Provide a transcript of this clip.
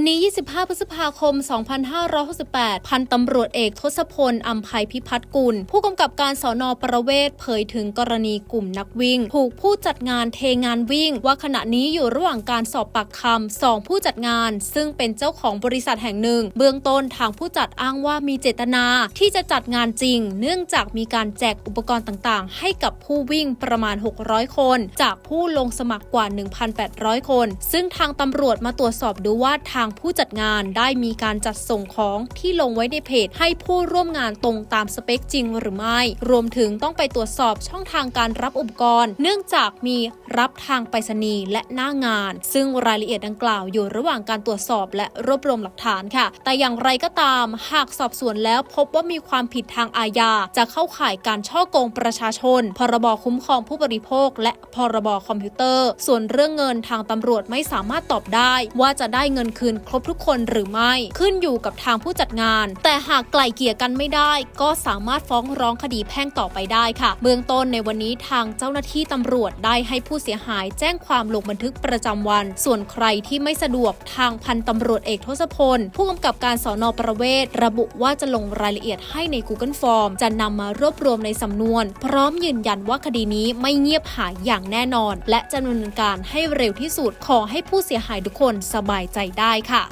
วันนี้ 25 พฤษภาคม 2568 พันตำรวจเอกทศพลอัมภัยพิพัฒน์กุล ผู้กำกับการสอนอประเวศเผยถึงกรณีกลุ่มนักวิ่ง ถูกผู้จัดงานเทงานวิ่ง ว่าขณะนี้อยู่ระหว่างการสอบปากคำสองผู้จัดงาน ซึ่งเป็นเจ้าของบริษัทแห่งหนึ่ง เบื้องต้นทางผู้จัดอ้างว่ามีเจตนาที่จะจัดงานจริง เนื่องจากมีการแจกอุปกรณ์ต่างๆ ให้กับผู้วิ่งประมาณ 600 คน จากผู้ลงสมัครกว่า 1,800 คน ซึ่งทางตำรวจมาตรวจสอบดูว่าทางผู้จัดงานได้มีการจัดส่งของที่ลงไว้ในเพจให้ผู้ร่วมงานตรงตามสเปคจริงหรือไม่ รวมถึงต้องไปตรวจสอบช่องทางการรับอุปกรณ์ เนื่องจากมีรับทางไปรษณีย์และหน้างาน ซึ่งรายละเอียดดังกล่าวอยู่ระหว่างการตรวจสอบและรวบรวมหลักฐานค่ะ แต่อย่างไรก็ตามหากสอบสวนแล้วพบว่ามีความผิดทางอาญา จะเข้าข่ายการช่อโกงประชาชน พรบคุ้มครองผู้บริโภค และพรบคอมพิวเตอร์ ส่วนเรื่องเงินทางตำรวจไม่สามารถตอบได้ ว่าจะได้เงินคืนครบทุกคนหรือไม่ขึ้นอยู่กับทางผู้จัดงาน แต่หากไกล่เกลี่ยกันไม่ได้ ก็สามารถฟ้องร้องคดีแพ่งต่อไปได้ค่ะ เบื้องต้นในวันนี้ทางเจ้าหน้าที่ตำรวจได้ให้ผู้เสียหายแจ้งความลงบันทึกประจำวัน ส่วนใครที่ไม่สะดวกทางพันตำรวจเอกทศพล ผู้กำกับการสอนอประเวศระบุว่าจะลงรายละเอียดให้ใน Google Form จะนำมารวบรวมในสำนวน พร้อมยืนยันว่าคดีนี้ไม่เงียบหายอย่างแน่นอน และจะดำเนินการให้เร็วที่สุดขอให้ผู้เสียหายทุกคนสบายใจได้ค่ะ